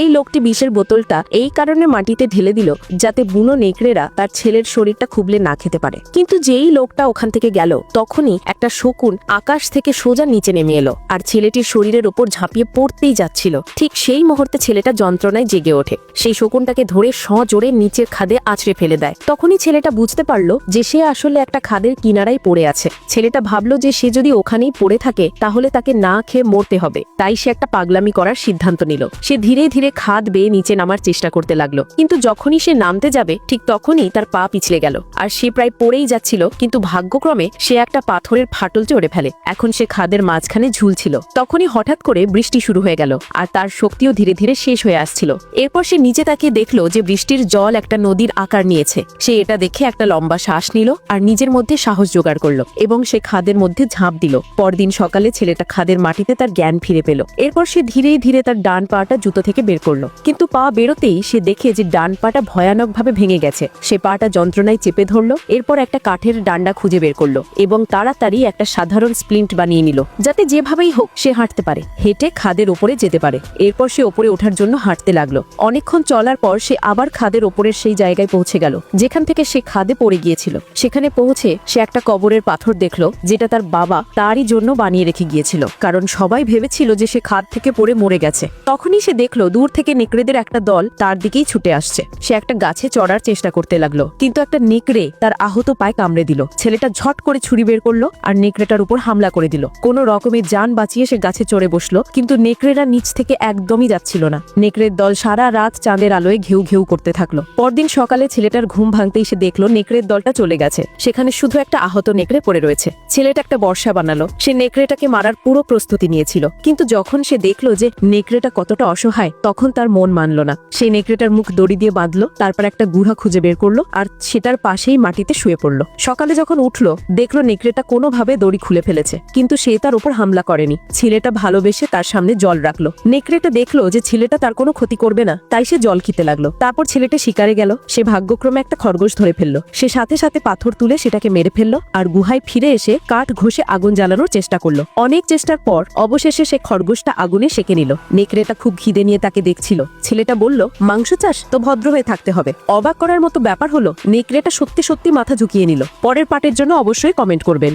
এই লোকটি বিষের বোতলটা এই কারণে মাটিতে ঢেলে দিল যাতে বুনো নেকড়েরা তার ছেলের শরীরটা খুবলে না খেতে পারে। কিন্তু যেই লোকটা ওখান থেকে গেল, তখনই একটা শকুন আকাশ থেকে সোজা নিচে নেমে এলো আর ছেলেটির শরীরের ওপর ঝাঁপিয়ে পড়তেই যাচ্ছিল। ঠিক সেই মুহূর্তে ছেলেটা যন্ত্রণায় জেগে ওঠে। সেই শকুনটাকে ধরে সজোরে নিচের খাদে আছড়ে ফেলে দেয়। তখনই ছেলেটা বুঝতে পারল যে সে আসলে একটা খাদের কিনারায় পড়ে আছে। ছেলেটা ভাবলো যে সে যদি ওখানেই পড়ে থাকে, তাহলে তাকে না খেয়ে মরতে হবে। তাই সে একটা পাগলামি করার সিদ্ধান্ত নিল। সে ধীরে ধীরে খাদ বেয়ে নিচে নামার চেষ্টা করতে লাগল। কিন্তু যখনই সে নামতে যাবে, ঠিক তখনই তার পা পিছলে গেল। আর সে প্রায় পড়েই যাচ্ছিল, কিন্তু ভাগ্যক্রমে সে একটা পাথরের ফাটল চড়ে ফেলে। এখন সে খাদের মাঝখানে ঝুলছিল। তখনই হঠাৎ করে বৃষ্টি শুরু হয়ে গেল, আর তার শক্তিও ধীরে ধীরে শেষ হয়ে আসছিল। এরপর সে নিচে তাকিয়ে দেখল যে বৃষ্টির জল একটা নদীর আকার নিয়েছে। সে এটা দেখে একটা লম্বা শ্বাস নিল, আর নিজের মধ্যে সাহস জোগাড় করল, এবং সে খাদের মধ্যে ঝাঁপ দিল। পরদিন সকালে ছেলেটা খাদের মাটিতে তার জ্ঞান ফিরে পেল। এরপর সে ধীরে ধীরে তার ডান পাটা জুতো থেকে বের করল। কিন্তু পা বেরোতেই সে দেখে যে ডান পাটা ভয়ানকভাবে ভেঙে গেছে। সে পাটা যন্ত্রণায় চেপে ধরলো, এরপর একটা কাঠের ডান্ডা খুঁজে বের করল এবং তাড়াতাড়ি একটা সাধারণ স্প্লিন্ট বানিয়ে নিল, যাতে যেভাবেই হোক সে হাঁটতে পারে, হেঁটে খাদের ওপরে যেতে পারে। এরপর সে ওপরে ওঠার জন্য হাঁটতে লাগল। অনেকক্ষণ চলার পর সে আবার খাদের ওপরের সেই জায়গায় পৌঁছে গেল, যেখান থেকে সে খাদে পড়ে গিয়েছিল। সেখানে পৌঁছে সে একটা কবরের পাথর দেখল, যেটা তার বাবা তারই জন্য বানিয়ে রেখে গিয়েছিল। কারণ সবাই ভেবেছিল যে সে খাদ থেকে পড়ে মরে গেছে। তখনই সে দেখল দূর থেকে নেকড়েদের একটা দল তার দিকেই ছুটে আসছে। সে একটা গাছে চড়ার চেষ্টা করতে লাগল, কিন্তু একটা নেকড়ে তার আহত পায়ে কামড়ে দিল। ছেলেটা ঝট করে ছুরি বের করল আর নেকড়েটার উপর হামলা করে দিল। কোনো রকমের যান বাঁচিয়ে সে গাছে চড়ে বসল, কিন্তু নেকড়েরা নিচ থেকে একদমই যাচ্ছিল না। নেকড়ের দল সারা রাত চাঁদের আলোয় ঘেউ ঘেউ করতে থাকল। পরদিন সকালে ছেলেটার ঘুম ভাঙতেই সে দেখল নেকড়ের দলটা চলে গেছে। সেখানে শুধু একটা আহত নেকড়ে পড়ে রয়েছে। ছেলেটা একটা বর্ষা বানালো। সে নেকড়েটাকে মারার পুরো প্রস্তুতি নিয়েছিল। কিন্তু যখন সে দেখল যে নেকড়েটা কতটা অসহায় তখন তার মন মানল না। সে নেকড়েটার মুখ দড়ি দিয়ে বাঁধলো, তারপর একটা গুহা খুঁজে বের করল আর সেটার পাশেই মাটিতে শুয়ে পড়ল। সকালে যখন উঠল, দেখল নেকড়েটা কোনোভাবে দড়ি খুলে ফেলেছে, কিন্তু সে তার উপর হামলা করেনি। ছেলেটা ভালোবেসে তার সামনে জল রাখল। নেকড়েটা দেখল যে ছেলেটা তার কোনো ক্ষতি করবে না, তাই সে জল খেতে লাগল। তারপর ছেলেটা শিকারে গেল, সে ভাগ্যক্রমে একটা খরগোশ ধরে ফেলল। সে সাথে সাথে পাথর তুলে সেটাকে মেরে ফেলল আর গুহায় ফিরে এসে কাঠ ঘষে আগুন জ্বালানোর চেষ্টা করল। অনেক চেষ্টার পর, অবশেষে সে খরগোশটা আগুনে সেকে নিল। নেকড়েটা খুব খিদে নিয়ে তাকে দেখছিল। ছেলেটা বলল, মাংস চাষ তো ভদ্র হয়ে থাকতে হবে। অবাক করার মতো ব্যাপার হলো, নেকড়েটা সত্যি সত্যি মাথা ঝুঁকিয়ে নিল। পরের পাটের জন্য অবশ্যই কমেন্ট করবেন।